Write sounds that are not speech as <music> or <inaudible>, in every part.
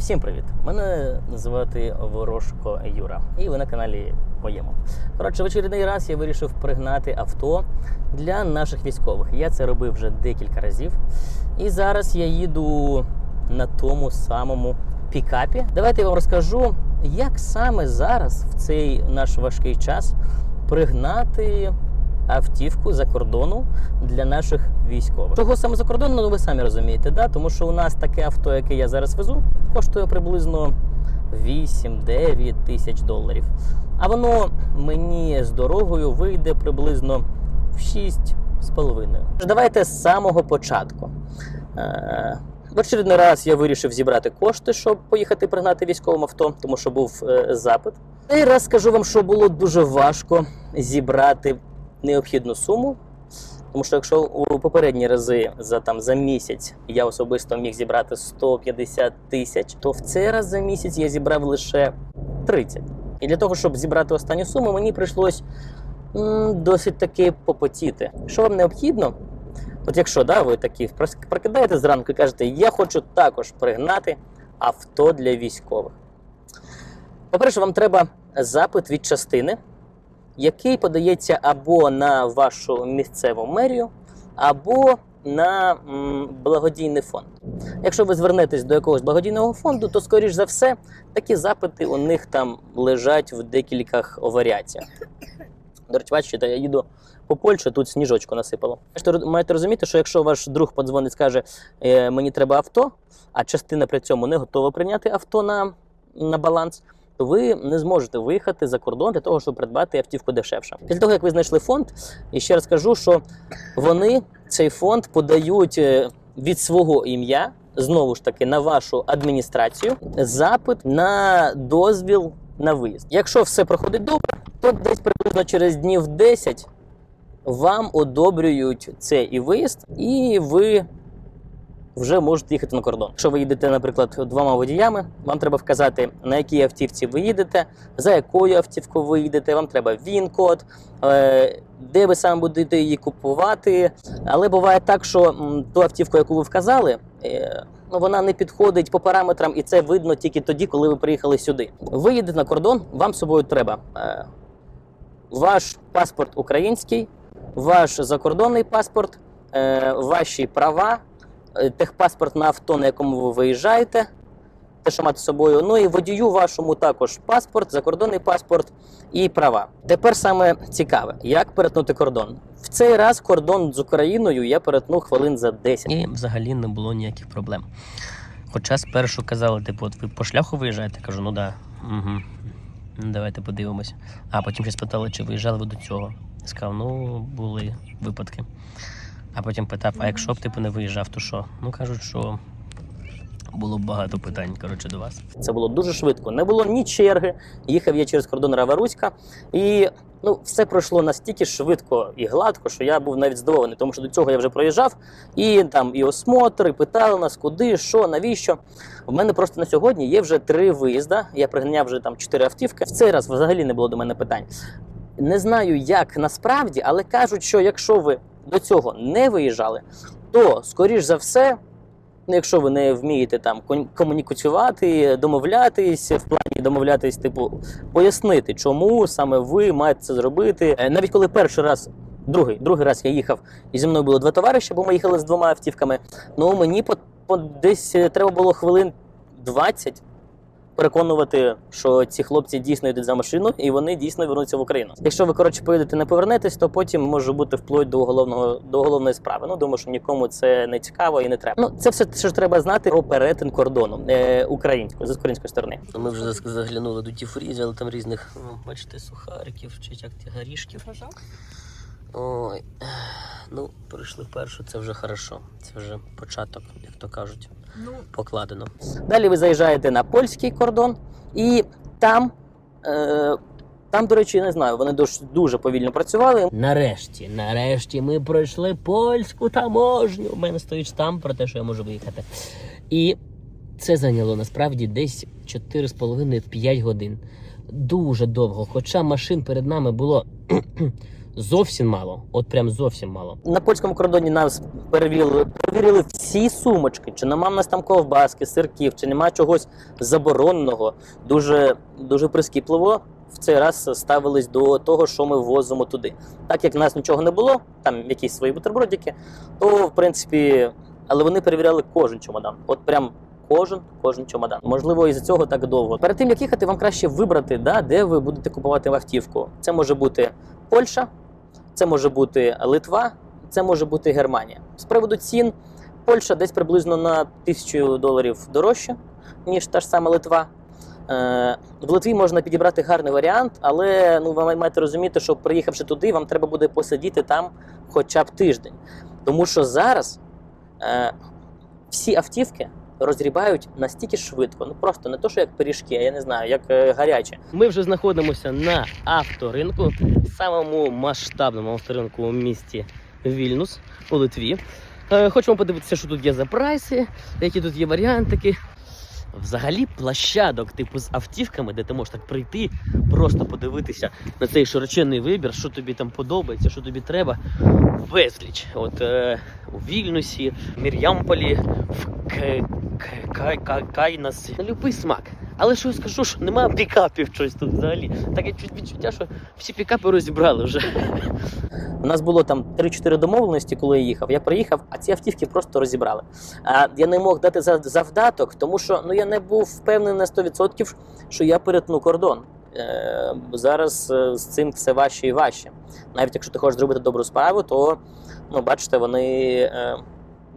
Всім привіт! Мене звати Ворожко Юра, і ви на каналі моєму. Коротше, в очередний раз я вирішив пригнати авто для наших військових. Я це робив вже декілька разів. І зараз я їду на тому самому пікапі. Давайте я вам розкажу, як саме зараз, в цей наш важкий час, пригнати автівку за кордону для наших військових. Чого саме за кордону, ну ви самі розумієте, да? тому що у нас таке авто, яке я зараз везу, коштує приблизно 8-9 тисяч доларів. А воно мені з дорогою вийде приблизно в 6,5. Тож Давайте з самого початку. Е, В очередний раз я вирішив зібрати кошти, щоб поїхати пригнати військовим авто, тому що був е, запит. Цей раз скажу вам, що було дуже важко зібрати необхідну суму. Тому що якщо у попередні рази за там за місяць я особисто міг зібрати 150 тисяч, то в цей раз за місяць я зібрав лише 30. І для того, щоб зібрати останню суму, мені прийшлось м, досить таки попотіти. Що вам необхідно? От якщо да, ви такі прокидаєте зранку і кажете, я хочу також пригнати авто для військових. По-перше, вам треба запит від частини, який подається або на вашу місцеву мерію, або на благодійний фонд. Якщо ви звернетесь до якогось благодійного фонду, то, скоріш за все, такі запити у них там лежать в декількох варіаціях. До речі, бачите, я їду по Польщі, тут сніжочку насипало. Маєте- розуміти, що якщо ваш друг подзвонить, скаже, «Е, мені треба авто, а частина при цьому не готова прийняти авто на, на баланс, то ви не зможете виїхати за кордон для того, щоб придбати автівку дешевше. Після того, як ви знайшли фонд, і ще раз кажу, що вони цей фонд подають е, від свого ім'я. Знову ж таки, на вашу адміністрацію запит на дозвіл на виїзд. Якщо все проходить добре, то десь приблизно через днів 10 вам одобрюють цей і виїзд, і ви вже можете їхати на кордон. Якщо ви їдете, наприклад, двома водіями, вам треба вказати, на якій автівці ви їдете, за якою автівкою ви їдете, вам треба він-код, е, де ви саме будете її купувати. Але буває так, що ту автівку, яку ви вказали, е, ну, вона не підходить по параметрам, і це видно тільки тоді, коли ви приїхали сюди. Ви їдете на кордон, вам з собою треба е, ваш паспорт український, ваш закордонний паспорт, ваші права, техпаспорт на авто, на якому ви виїжджаєте, те, що мати з собою. Ну і водію вашому також паспорт, закордонний паспорт і права. Тепер саме цікаве, як перетнути кордон. В цей раз кордон з Україною я перетнув хвилин за 10. І взагалі не було ніяких проблем. Хоча спершу казали, типу, от ви по шляху виїжджаєте, кажу, ну да. Угу. Давайте подивимось. А потім ще спитали, чи виїжджали ви до цього. Сказав, ну, були випадки. А потім питав, а якщо б типу не виїжджав, то що? Ну кажуть, що було багато питань коротше, до вас. Це було дуже швидко. Не було ні черги. Їхав я через кордон Раваруська, і ну, все пройшло настільки швидко і гладко, що я був навіть здивований, тому що до цього я вже проїжджав, і там і осмотр, і питали нас, куди, що, навіщо. У мене просто на сьогодні є вже три виїзда. Я пригняв вже там чотири автівки. В цей раз взагалі не було до мене питань. Не знаю, як насправді, але кажуть, що якщо ви до цього не виїжджали, то скоріш за все. Ну, якщо ви не вмієте там комунікувати, домовлятись, в плані домовлятись, типу, пояснити, чому саме ви маєте це зробити. Е, Навіть коли перший раз, другий, другий раз я їхав, і зі мною було два товариші, бо ми їхали з двома автівками. Ну мені по, по десь е, треба було хвилин 20 переконувати, що ці хлопці дійсно йдуть за машину і вони дійсно вернуться в Україну. Якщо ви коротше поїдете, не повернетесь, то потім може бути вплоть до уголовного до уголовної справи. Ну думаю, що нікому це не цікаво і не треба. Ну це все, що треба знати про перетин кордону е, українською з української сторони. Ми вже заглянули до ті фрізі, але там різних ну, бачите, сухариків чи як ті горішків. Ой, ну пройшли першу, це вже хорошо. Це вже початок, як то кажуть Ну, покладено. Далі ви заїжджаєте на польський кордон, і там, е, там, до речі, я не знаю, вони дуже, дуже повільно працювали. Нарешті, нарешті ми пройшли польську таможню. У мене стоїть штамп про те, що я можу виїхати. І це зайняло насправді десь 4,5-5 годин. Дуже довго. Хоча машин перед нами було Зовсім мало, от прям зовсім мало. На польському кордоні нас перевірили, перевірили всі сумочки, чи нема в нас там ковбаски, сирків, чи нема чогось забороненого. Дуже, дуже прискіпливо в цей раз ставились до того, що ми ввозимо туди. Так як в нас нічого не було, там якісь свої бутербродики, то в принципі, але вони перевіряли кожен чемодан. От прям кожен, кожен чемодан. Можливо, із-за цього так довго. Перед тим як їхати, вам краще вибрати, да, де ви будете купувати автівку. Це може бути Польща, це може бути Литва, це може бути Германія. З приводу цін, Польща десь приблизно на тисячу доларів дорожче, ніж та ж сама Литва. Е, В Литві можна підібрати гарний варіант, але ну, ви маєте розуміти, що приїхавши туди, вам треба буде посидіти там хоча б тиждень. Тому що зараз е, всі автівки розрібають настільки швидко, ну просто не то, що як пиріжки, а я не знаю, як е, гаряче. Ми вже знаходимося на авторинку, самому масштабному авторинку у місті Вільнюс у Литві. Е, Хочемо подивитися, що тут є за прайси, які тут є варіантики. Взагалі, площадок, типу, з автівками, де ти можеш так прийти, просто подивитися на цей широченний вибір, що тобі там подобається, що тобі треба. Безліч. От е, у Вільнюсі, Мір'ямполі, в Кайнасі. На любий смак. Але що я скажу, що немає пікапів щось тут взагалі. Таке відчуття, що всі пікапи розібрали вже. У нас було там 3-4 домовленості, коли я їхав. Я приїхав, а ці автівки просто розібрали. А я не мог дати за- завдаток, тому що ну я не був впевнений на 100%, що я перетну кордон. Е, зараз е, з цим все важче і важче. Навіть якщо ти хочеш зробити добру справу, то ну, бачите, вони е,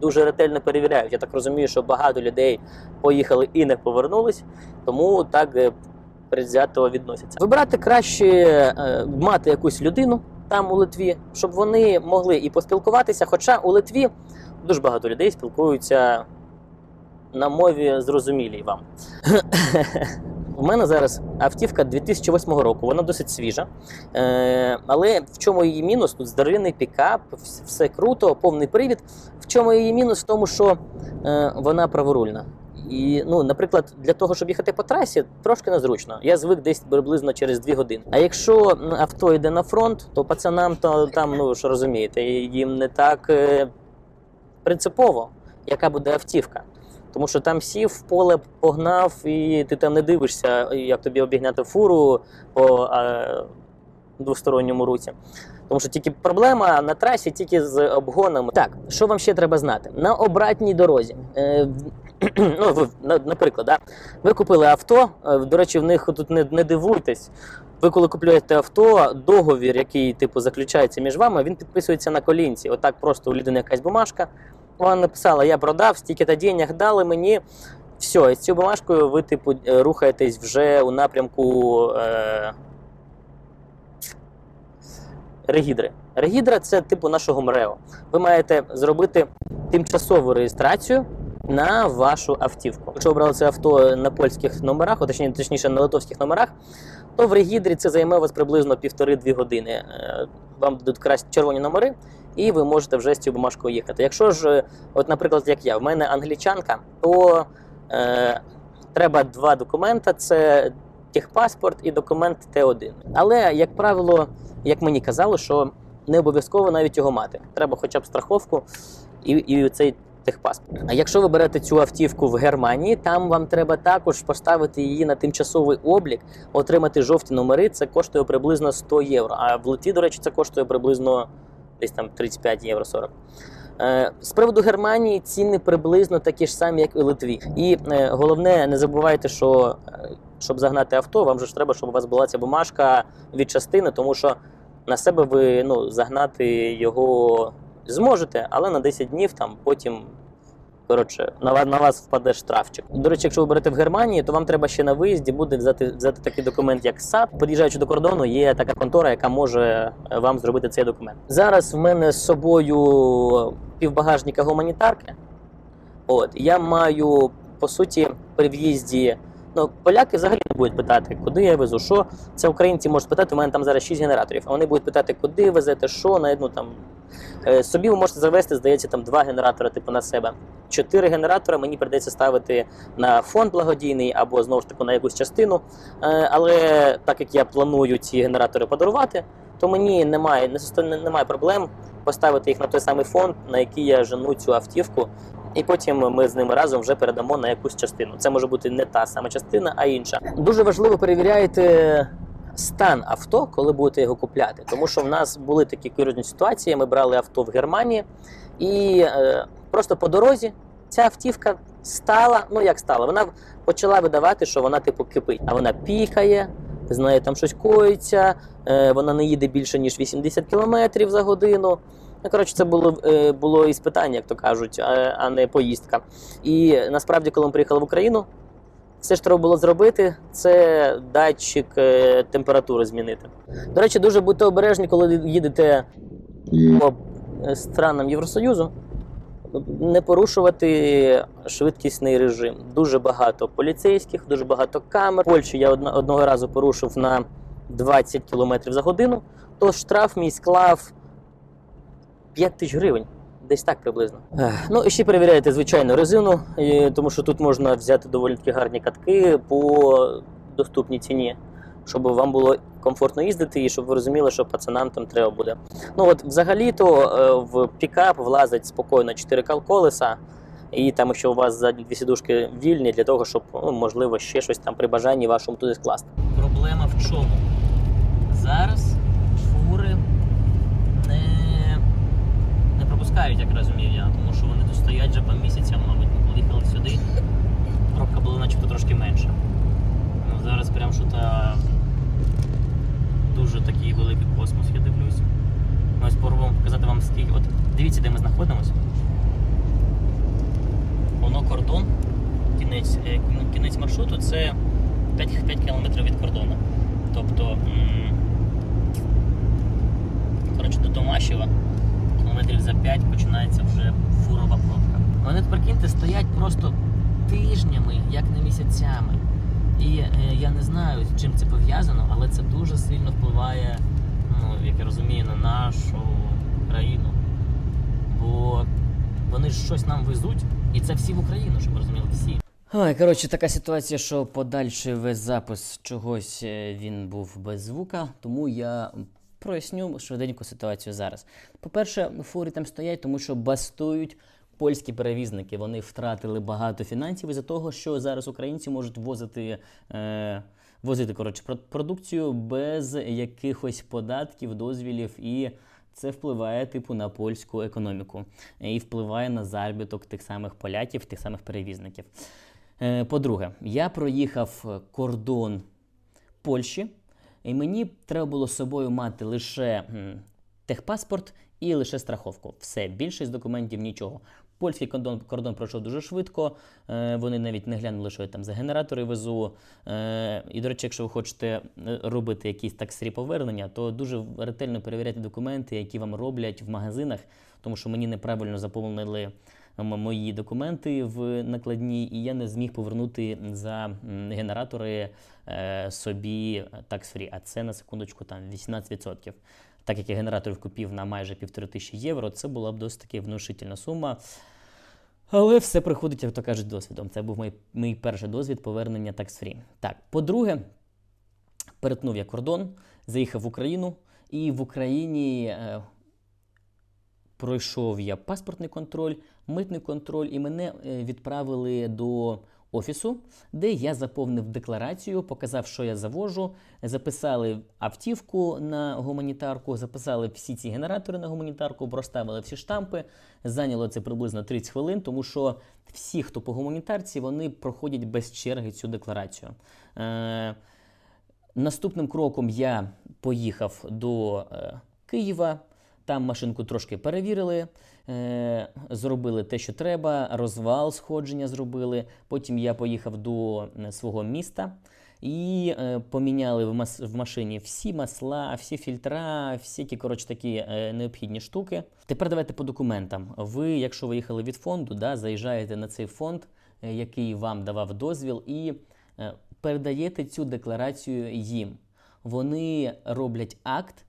дуже ретельно перевіряють. Я так розумію, що багато людей поїхали і не повернулись, тому так е, предвзято відносяться. Вибирати краще е, мати якусь людину там у Литві, щоб вони могли і поспілкуватися. Хоча у Литві дуже багато людей спілкуються на мові зрозумілій вам. <laughs> У мене зараз автівка 2008 року, вона досить свіжа. Е, але в чому її мінус? Тут здоровенний пікап, все круто, повний привід. В чому її мінус? В тому, що е, вона праворульна. І, ну, наприклад, для того, щоб їхати по трасі, трошки незручно. Я звик десь приблизно через 2 години. А якщо авто йде на фронт, то пацанам то там, ну що розумієте, їм не так е, принципово, яка буде автівка. Тому що там сів в поле, погнав, і ти там не дивишся, як тобі обігняти фуру по е, двосторонньому руці. Тому що тільки проблема на трасі тільки з обгонами. Так, що вам ще треба знати? На обратній дорозі. Е, <clears throat> ну, ви, на- наприклад, да? ви купили авто. е, До речі, в них тут не, не дивуйтесь. Ви коли купуєте авто, договір, який типу заключається між вами, він підписується на колінці. Отак просто у людини якась бумажка. Вона написала: я продав, стільки-то денег дали мені. Все, і з цією бумажкою ви, типу, е, рухаєтесь вже у напрямку е... Регідри. Регідра це типу нашого МРЕО. Ви маєте зробити тимчасову реєстрацію на вашу автівку. Якщо ви брали це авто на польських номерах, точніше, точніше на литовських номерах, то в регідрі це займе у вас приблизно півтори-дві години. Е, Вам дадуть красні червоні номери, і ви можете вже з цією бумажкою їхати. Якщо ж, от, наприклад, як я, в мене англічанка, то е, треба два документи: це техпаспорт і документ Т1. Але, як правило, як мені казали, що не обов'язково навіть його мати. Треба хоча б страховку і, і цей техпаспорт. А якщо ви берете цю автівку в Германії, там вам треба також поставити її на тимчасовий облік, отримати жовті номери. Це коштує приблизно 100 євро. А в Литві, до речі, це коштує приблизно десь там 35 євро 40. Е, З приводу Германії ціни приблизно такі ж самі, як і Литві. І е, головне, не забувайте, що е, щоб загнати авто, вам же ж треба, щоб у вас була ця бумажка від частини, тому що на себе ви ну, загнати його зможете, але на 10 днів там потім. Коротше, на, вас на вас впаде штрафчик. До речі, якщо ви берете в Германії, то вам треба ще на виїзді буде взяти, взяти такий документ, як САП. Під'їжджаючи до кордону, є така контора, яка може е, вам зробити цей документ. Зараз в мене з собою півбагажника гуманітарки. От я маю по суті при в'їзді. Ну, поляки взагалі не будуть питати, куди я везу, що. Це українці можуть питати, у мене там зараз 6 генераторів, а вони будуть питати, куди везете, що, на ну, там. Е, Собі ви можете завести, здається, там два генератори, типу, на себе. Чотири генератори мені прийдеться ставити на фонд благодійний або знову ж таки на якусь частину. Е, Але так як я планую ці генератори подарувати, то мені немає, немає проблем поставити їх на той самий фонд, на який я жену цю автівку, і потім ми з ними разом вже передамо на якусь частину. Це може бути не та сама частина, а інша. Дуже важливо перевіряйте стан авто, коли будете його купляти. Тому що в нас були такі курйозні ситуації. Ми брали авто в Германії, і е, просто по дорозі ця автівка стала. Ну як стала? Вона почала видавати, що вона типу кипить, а вона пікає. З нею там щось коїться, е, вона не їде більше ніж 80 км за годину. Ну, коротше, це було, е, було іспитання, як то кажуть, а, а не поїздка. І насправді, коли ми приїхали в Україну, все, що треба було зробити, це датчик е, температури змінити. До речі, дуже будьте обережні, коли їдете по е, странам Євросоюзу. Не порушувати швидкісний режим. Дуже багато поліцейських, дуже багато камер. В Польщі я одного разу порушив на 20 км за годину, то штраф мій склав 5 тисяч гривень. Десь так приблизно. Ну і ще перевіряйте звичайно резину, тому що тут можна взяти доволі таки гарні катки по доступній ціні, щоб вам було комфортно їздити і щоб ви розуміли, що пацанам там треба буде. Ну от взагалі-то е, в пікап влазить спокійно 4 кал- колеса, і там, якщо у вас задні дві сідушки вільні, для того, щоб ну, можливо ще щось там при бажанні вашому туди скласти. Проблема в чому? Зараз фури не, не пропускають, як розумію я, тому що вони тут стоять вже по місяцям, мабуть, ми поїхали сюди. Пробка була начебто трошки менша. Ну, зараз прям що то дуже такий великий космос, я дивлюсь. Ми ось спробуємо показати вам скільки. От дивіться, де ми знаходимося. Воно кордон, кінець, е, кінець маршруту це 5, 5 кілометрів від кордону. Тобто, коротше, до кілометрів за 5 починається вже фурова пробка. Вони, прикиньте, стоять просто тижнями, як не місяцями. І е, я не знаю, з чим це пов'язано, але це дуже сильно впливає, ну, як я розумію, на нашу країну. Бо вони ж щось нам везуть, і це всі в Україну, щоб розуміли, всі. Ой, коротше, така ситуація, що подальший весь запис чогось е, він був без звука, тому я проясню швиденько ситуацію зараз. По-перше, фури там стоять, тому що бастують польські перевізники. Вони втратили багато фінансів із-за того, що зараз українці можуть возити. Е- Возити коротше продукцію без якихось податків, дозвілів, і це впливає типу на польську економіку і впливає на заробіток тих самих поляків, тих самих перевізників. Е, По-друге, я проїхав кордон Польщі, і мені треба було з собою мати лише техпаспорт і лише страховку. Все, більше з документів нічого. Польський кордон, кордон пройшов дуже швидко. Е, вони навіть не глянули, що я там за генератори везу. Е, і, до речі, якщо ви хочете е, робити якісь таксрі повернення, то дуже ретельно перевіряйте документи, які вам роблять в магазинах, тому що мені неправильно заповнили мої документи в накладній, і я не зміг повернути за генератори е, собі такс-фрі. А це на секундочку там 18%. Так як я генераторів купив на майже півтори тисячі євро, це була б досить таки внушительна сума. Але все приходить, як то кажуть, досвідом. Це був мій, мій перший досвід повернення такс-фрі. Так, по-друге, перетнув я кордон, заїхав в Україну, і в Україні е, пройшов я паспортний контроль, митний контроль, і мене е, відправили до офісу, де я заповнив декларацію, показав, що я завожу, записали автівку на гуманітарку, записали всі ці генератори на гуманітарку, проставили всі штампи. Зайняло це приблизно 30 хвилин, тому що всі, хто по гуманітарці, вони проходять без черги цю декларацію. Е, Наступним кроком я поїхав до е, Києва. Там машинку трошки перевірили, е, зробили те, що треба, розвал сходження зробили. Потім я поїхав до е, свого міста і е, поміняли в, машині всі масла, всі фільтра, всі ті, коротше, такі необхідні штуки. Тепер давайте по документам. Ви, якщо ви їхали від фонду, да, заїжджаєте на цей фонд, який вам давав дозвіл, і передаєте цю декларацію їм. Вони роблять акт,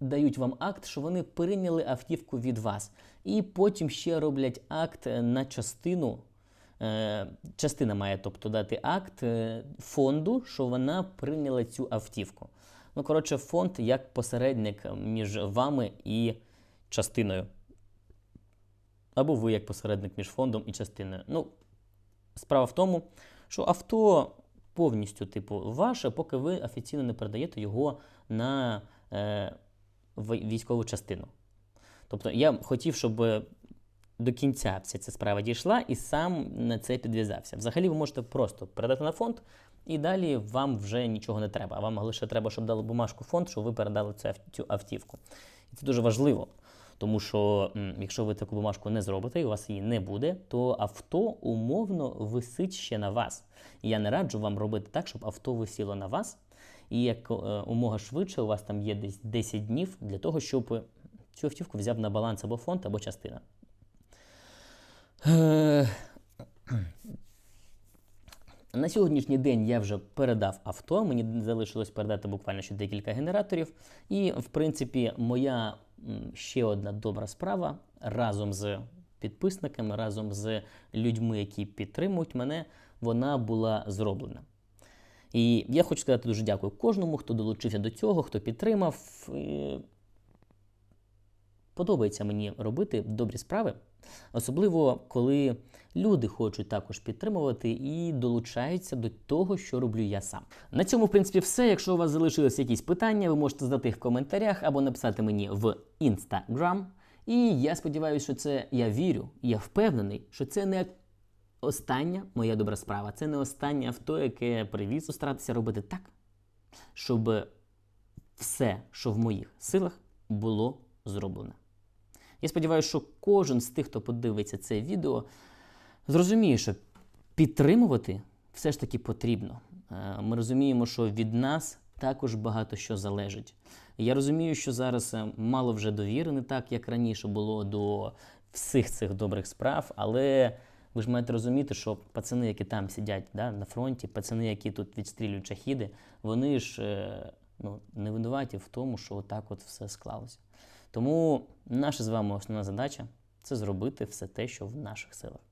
дають вам акт, що вони прийняли автівку від вас. І потім ще роблять акт е, на частину. Е, Частина має тобто дати акт е, фонду, що вона прийняла цю автівку. Ну, коротше, фонд як посередник між вами і частиною. Або ви як посередник між фондом і частиною. Ну, справа в тому, що авто повністю, типу, ваше, поки ви офіційно не передаєте його на військову частину. Тобто я хотів, щоб до кінця вся ця справа дійшла і сам на це підв'язався. Взагалі, ви можете просто передати на фонд, і далі вам вже нічого не треба. А вам лише треба, щоб дали бумажку фонд, щоб ви передали цю автівку. І це дуже важливо. Тому що якщо ви таку бумажку не зробите і у вас її не буде, то авто умовно висить ще на вас. І я не раджу вам робити так, щоб авто висіло на вас. І як е, умога швидше, у вас там є десь 10 днів для того, щоб цю автівку взяв на баланс або фонд, або частина. Е, <clears throat> На сьогоднішній день я вже передав авто. Мені залишилось передати буквально ще декілька генераторів. І, в принципі, моя ще одна добра справа разом з підписниками, разом з людьми, які підтримують мене, вона була зроблена. І я хочу сказати дуже дякую кожному, хто долучився до цього, хто підтримав. Подобається мені робити добрі справи, особливо коли люди хочуть також підтримувати і долучаються до того, що роблю я сам. На цьому, в принципі, все. Якщо у вас залишились якісь питання, ви можете задати їх в коментарях або написати мені в Instagram. І я сподіваюся, що це я вірю, я впевнений, що це не остання моя добра справа. Це не останнє авто, яке я привіз. Старатися робити так, щоб все, що в моїх силах, було зроблено. Я сподіваюся, що кожен з тих, хто подивиться це відео, зрозуміє, що підтримувати все ж таки потрібно. Е, Ми розуміємо, що від нас також багато що залежить. Я розумію, що зараз е, мало вже довіри, не так, як раніше було до всіх цих добрих справ, але ви ж маєте розуміти, що пацани, які там сидять да, на фронті, пацани, які тут відстрілюють шахіди, вони ж е, ну, не винуваті в тому, що отак от все склалося. Тому наша з вами основна задача це зробити все те, що в наших силах.